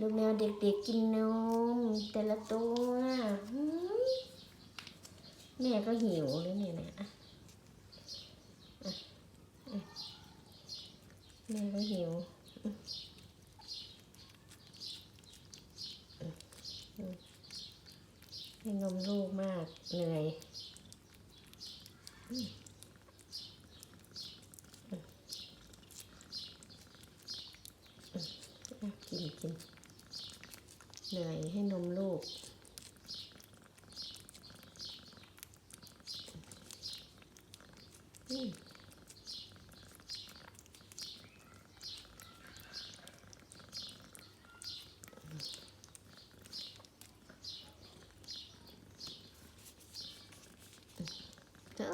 ดูแมวเด็กๆกินนมแต่ละตัวแม่ก็หิวเลยเนี่ยนะแม่ก็หิวให้นมลูกมากเหนื่อยกินกิน เหนื่อยให้นมลูก เจ้า